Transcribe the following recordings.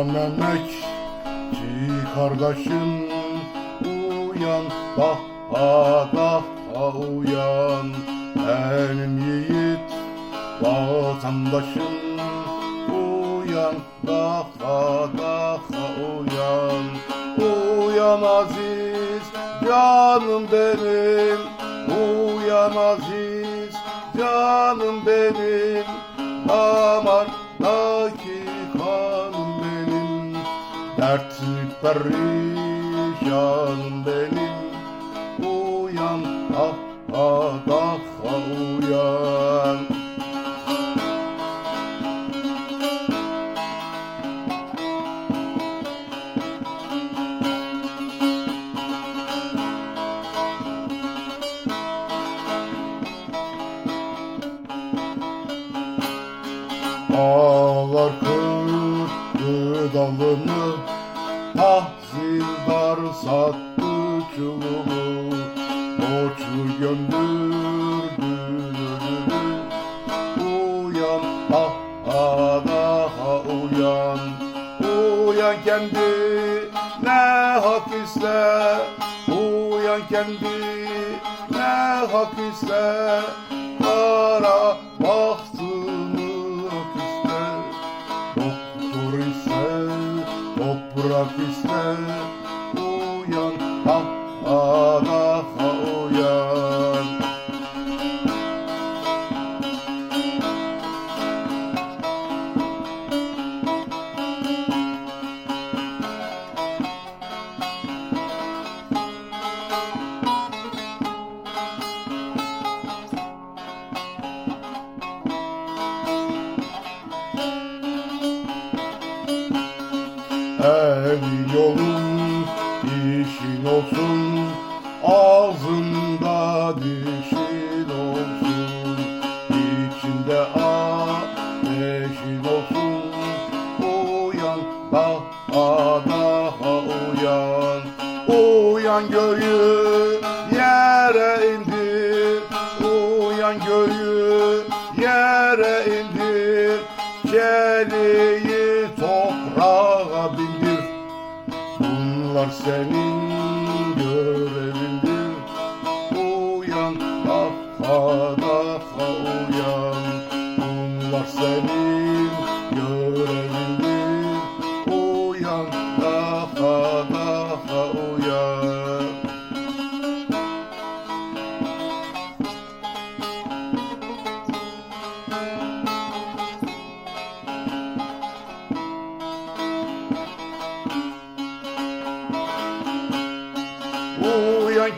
Uyan emekçi kardeşim Uyan daha daha uyan. Benim yiğit vatandaşım Uyan daha daha uyan. Uyan aziz canım benim Uyan aziz canım benim. Damardaki Dertli perişanım benim. Uyan ah ah ah ah uyan. Ağlar kırdı dalını Tahsildar sattı çulumu Borçlu gömdürdü Uyan ah ah daha uyan Uyan kendi ne hak iste Uyan kendi ne hak iste Kara bahtını Pakistan. El yolun işin olsun Ağzında dişin olsun İçinde ateşin olsun. Uyan daha daha uyan Uyan göğü yere indir Uyan göğü yere indir Çeliği Bunlar senin görevindir Uyan daha daha uyan. Bunlar senin görevindir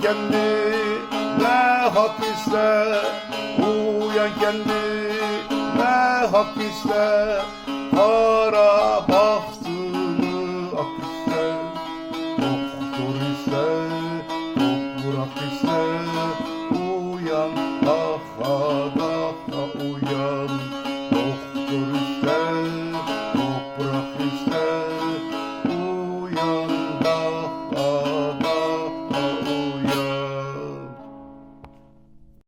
Uyan kendi ne hak iste Uyan kendi ne hak iste Kara baht